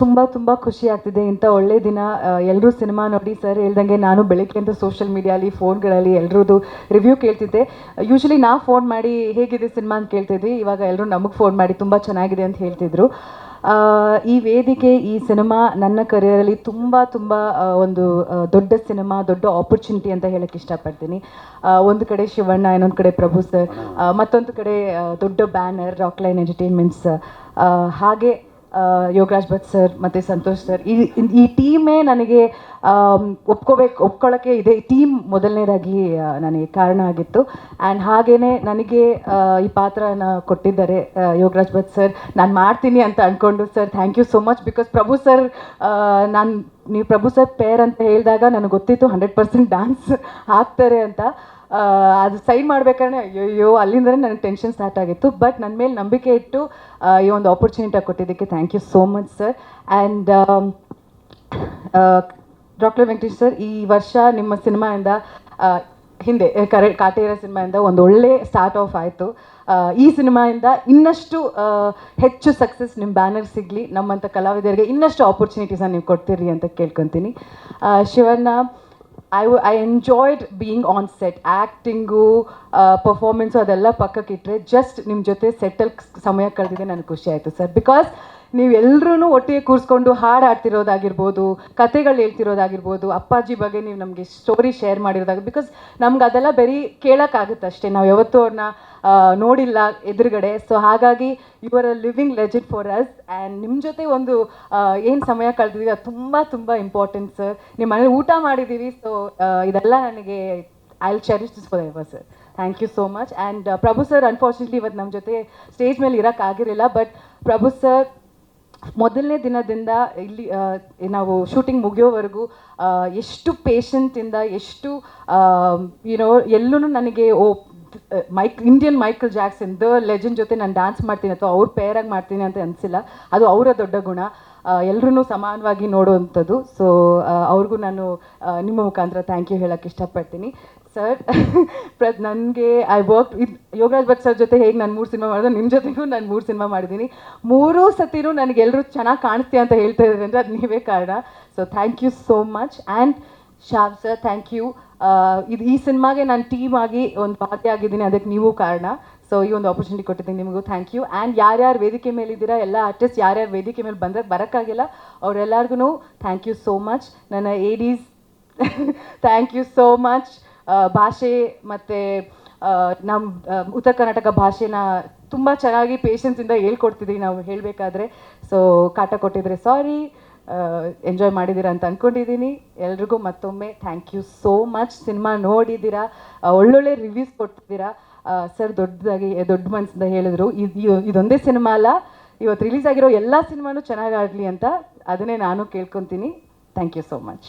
ತುಂಬ ತುಂಬ ಖುಷಿ ಆಗ್ತಿದೆ ಇಂಥ ಒಳ್ಳೆ ದಿನ. ಎಲ್ಲರೂ ಸಿನಿಮಾ ನೋಡಿ ಸರ್, ಹೇಳ್ದಂಗೆ ನಾನು ಬೆಳಗ್ಗೆಯಿಂದ ಸೋಷಿಯಲ್ ಮೀಡಿಯಾಲಿ ಫೋನ್ಗಳಲ್ಲಿ ಎಲ್ರದ್ದು ರಿವ್ಯೂ ಕೇಳ್ತಿದ್ದೆ. ಯೂಶ್ವಲಿ ನಾ ಫೋನ್ ಮಾಡಿ ಹೇಗಿದೆ ಸಿನಿಮಾ ಅಂತ ಕೇಳ್ತಿದ್ವಿ, ಇವಾಗ ಎಲ್ಲರೂ ನಮಗೆ ಫೋನ್ ಮಾಡಿ ತುಂಬ ಚೆನ್ನಾಗಿದೆ ಅಂತ ಹೇಳ್ತಿದ್ರು. ಈ ವೇದಿಕೆ, ಈ ಸಿನಿಮಾ ನನ್ನ ಕರಿಯರಲ್ಲಿ ತುಂಬ ತುಂಬ ಒಂದು ದೊಡ್ಡ ಸಿನಿಮಾ, ದೊಡ್ಡ ಆಪರ್ಚುನಿಟಿ ಅಂತ ಹೇಳಕ್ಕೆ ಇಷ್ಟಪಡ್ತೀನಿ. ಒಂದು ಕಡೆ ಶಿವಣ್ಣ, ಇನ್ನೊಂದು ಕಡೆ ಪ್ರಭು ಸರ್ ಮತ್ತೊಂದು ಕಡೆ ದೊಡ್ಡ ಬ್ಯಾನರ್ ರಾಕ್ಲೈನ್ ಎಂಟರ್ಟೈನ್ಮೆಂಟ್ಸ್ ಹಾಗೆ ಯೋಗರಾಜ್ ಭಟ್ ಸರ್ ಮತ್ತು ಸಂತೋಷ್ ಸರ್. ಈ ಈ ಟೀಮೇ ನನಗೆ ಒಪ್ಕೋಬೇಕು ಒಪ್ಕೊಳ್ಳೋಕ್ಕೆ ಇದೆ ಟೀಮ್ ಮೊದಲನೇದಾಗಿ ನನಗೆ ಕಾರಣ ಆಗಿತ್ತು. ಆ್ಯಂಡ್ ಹಾಗೆಯೇ ನನಗೆ ಈ ಪಾತ್ರನ ಕೊಟ್ಟಿದ್ದಾರೆ ಯೋಗರಾಜ್ ಭಟ್ ಸರ್. ನಾನು ಮಾಡ್ತೀನಿ ಅಂತ ಅಂದ್ಕೊಂಡು sir thank you so much because Prabhu sir ನಾನು, ನೀವು ಪ್ರಭು ಸರ್ ಪೇರ್ ಅಂತ ಹೇಳಿದಾಗ ನನಗೆ ಗೊತ್ತಿತ್ತು ಹಂಡ್ರೆಡ್ ಪರ್ಸೆಂಟ್ ಡ್ಯಾನ್ಸ್ ಹಾಕ್ತಾರೆ ಅಂತ. ಅದು ಸೈನ್ ಮಾಡ್ಬೇಕಾದ್ರೆ ಅಯ್ಯೋ ಅಲ್ಲಿಂದಲೇ ನನಗೆ ಟೆನ್ಷನ್ ಸ್ಟಾರ್ಟ್ ಆಗಿತ್ತು. ಬಟ್ ನನ್ನ ಮೇಲೆ ನಂಬಿಕೆ ಇಟ್ಟು ಈ ಒಂದು ಆಪರ್ಚುನಿಟಿ ಕೊಟ್ಟಿದ್ದಕ್ಕೆ thank you so much sir and doctor Venkatesh sir ಈ ವರ್ಷ ನಿಮ್ಮ ಸಿನಿಮಾಯಿಂದ ಹಿಂದೆ ಕರೆ, ಕಾಟೇರ ಸಿನಿಮಾಯಿಂದ ಒಂದು ಒಳ್ಳೆ ಸ್ಟಾರ್ಟ್ ಆಫ್ ಆಯಿತು. ಈ ಸಿನಿಮಾಯಿಂದ ಇನ್ನಷ್ಟು ಹೆಚ್ಚು ಸಕ್ಸಸ್ ನಿಮ್ಮ ಬ್ಯಾನರ್ ಸಿಗಲಿ. ನಮ್ಮಂಥ ಕಲಾವಿದರಿಗೆ ಇನ್ನಷ್ಟು ಆಪರ್ಚುನಿಟೀಸನ್ನ ನೀವು ಕೊಡ್ತೀರಿ ಅಂತ ಕೇಳ್ಕೊತೀನಿ. Shivanna I I enjoyed being on set acting performance ಅದೆಲ್ಲ ಪಕ್ಕಕ್ಕಿಟ್ಟರೆ ಜಸ್ಟ್ ನಿಮ್ಮ ಜೊತೆ ಸೆಟಲ್ ಸಮಯ ಕಳೆದಿದೆ ನನಗೆ ಖುಷಿ ಆಯಿತು ಸರ್ ಬಿಕಾಸ್ ನೀವೆಲ್ಲರೂ ಒಟ್ಟಿಗೆ ಕೂರಿಸ್ಕೊಂಡು ಹಾಡು ಆಡ್ತಿರೋದಾಗಿರ್ಬೋದು ಕತೆಗಳು ಹೇಳ್ತಿರೋದಾಗಿರ್ಬೋದು, ಅಪ್ಪಾಜಿ ಬಗ್ಗೆ ನೀವು ನಮಗೆ ಸ್ಟೋರಿ ಶೇರ್ ಮಾಡಿರೋದಾಗ ಬಿಕಾಸ್ ನಮ್ಗೆ ಅದೆಲ್ಲ ಬರೀ ಕೇಳೋಕ್ಕಾಗುತ್ತೆ ಅಷ್ಟೇ. ನಾವು ಯಾವತ್ತೂ ಅವ್ರನ್ನ ನೋಡಿಲ್ಲ ಎದುರುಗಡೆ. ಸೊ ಹಾಗಾಗಿ you are a living legend for us and ನಿಮ್ಮ ಜೊತೆ ಒಂದು ಏನು ಸಮಯ ಕಳೆದಿದ್ದೀವಿ ಅದು ತುಂಬ ತುಂಬ ಇಂಪಾರ್ಟೆಂಟ್ ಸರ್ ನಿಮ್ಮ ಮನೇಲಿ ಊಟ ಮಾಡಿದ್ದೀವಿ ಸೊ ಇದೆಲ್ಲ ನನಗೆ I will cherish this for sir thank you so much and Prabhu sir unfortunately ಇವತ್ತು ನಮ್ಮ ಜೊತೆ ಸ್ಟೇಜ್ ಮೇಲೆ ಇರೋಕ್ಕಾಗಿರಲಿಲ್ಲ ಬಟ್ ಪ್ರಭು ಸರ್ ಮೊದಲನೇ ದಿನದಿಂದ ಇಲ್ಲಿ ನಾವು ಶೂಟಿಂಗ್ ಮುಗಿಯೋವರೆಗೂ ಎಷ್ಟು ಪೇಷಂಟಿಂದ ಎಷ್ಟು ಯುನೋ ಎಲ್ಲೂ ನನಗೆ ಓ Mike Indian Michael Jackson the legend ಜೊತೆ ನಾನು ಡ್ಯಾನ್ಸ್ ಮಾಡ್ತೀನಿ ಅಥವಾ ಅವ್ರ ಪೇರಾಗಿ ಮಾಡ್ತೀನಿ ಅಂತ ಅನಿಸಿಲ್ಲ. ಅದು ಅವರ ದೊಡ್ಡ ಗುಣ. ಎಲ್ಲರೂ ಸಮಾನವಾಗಿ ನೋಡುವಂಥದ್ದು. ಸೊ ಅವ್ರಿಗೂ ನಾನು ನಿಮ್ಮ ಮುಖಾಂತರ ಥ್ಯಾಂಕ್ ಯು ಹೇಳೋಕ್ಕೆ ಇಷ್ಟಪಡ್ತೀನಿ. ಸರ್. ಪ್ರ ನನಗೆ I work with Yograj Bhat sir ಜೊತೆ ಹೇಗೆ ನಾನು ಮೂರು ಸಿನಿಮಾ ಮಾಡಿದೆ ನಿಮ್ಮ ಜೊತೆಗೂ ನಾನು ಮೂರು ಸಿನಿಮಾ ಮಾಡಿದ್ದೀನಿ ಮೂರೂ ಸತಿನೂ ನನಗೆಲ್ಲರೂ ಚೆನ್ನಾಗಿ ಕಾಣಿಸ್ತೀಯ ಅಂತ ಹೇಳ್ತಾ ಇದ್ದಾರೆ ಅಂದರೆ ಅದು ನೀವೇ ಕಾರಣ. So thank you so much and Shab sir thank you ಇದು ಈ ಸಿನಿಮಾಗೆ ನಾನು ಟೀಮ್ ಆಗಿ ಒಂದು ಭಾಗಿಯಾಗಿದ್ದೀನಿ ಅದಕ್ಕೆ ನೀವು ಕಾರಣ. ಸೊ ಈ ಒಂದು ಆಪರ್ಚುನಿಟಿ ಕೊಟ್ಟಿದ್ದೀನಿ ನಿಮಗೂ ಥ್ಯಾಂಕ್ ಯು ಆ್ಯಂಡ್ ಯಾರ್ಯಾರು ವೇದಿಕೆ ಮೇಲಿದ್ದೀರಾ ಎಲ್ಲ ಆರ್ಟಿಸ್ಟ್ ಯಾರ್ಯಾರು ವೇದಿಕೆ ಮೇಲೆ ಬಂದರೆ ಬರೋಕ್ಕಾಗಿಲ್ಲ ಅವರೆಲ್ಲರಿಗೂ ಥ್ಯಾಂಕ್ ಯು ಸೋ ಮಚ್ ನನ್ನ ADs thank you so much ಭಾಷೆ ಮತ್ತು ನಮ್ಮ ಉತ್ತರ ಕರ್ನಾಟಕ ಭಾಷೆನ ತುಂಬ ಚೆನ್ನಾಗಿ ಪೇಷನ್ಸಿಂದ ಹೇಳ್ಕೊಡ್ತಿದ್ವಿ ನಾವು ಹೇಳಬೇಕಾದ್ರೆ. ಸೊ ಕಾಟ ಕೊಟ್ಟಿದ್ರೆ ಸಾರಿ ಎಂಜಾಯ್ ಮಾಡಿದ್ದೀರಾ ಅಂತ ಅಂದ್ಕೊಂಡಿದ್ದೀನಿ ಎಲ್ರಿಗೂ ಮತ್ತೊಮ್ಮೆ thank you so much cinema ನೋಡಿದ್ದೀರಾ ಒಳ್ಳೊಳ್ಳೆ ರಿವ್ಯೂಸ್ ಕೊಟ್ಟಿದ್ದೀರಾ ಸರ್ ದೊಡ್ಡದಾಗಿ ದೊಡ್ಡ ಮನಸ್ಸಿಂದ ಹೇಳಿದ್ರು. ಇದು ಇದು- ಇದೊಂದೇ ಸಿನಿಮಾ ಅಲ್ಲ. ಇವತ್ತು ರಿಲೀಸ್ ಆಗಿರೋ ಎಲ್ಲ ಸಿನಿಮಾನು ಚೆನ್ನಾಗಾಗಲಿ ಅಂತ ಅದನ್ನೇ ನಾನು ಕೇಳ್ಕೊತೀನಿ. Thank you so much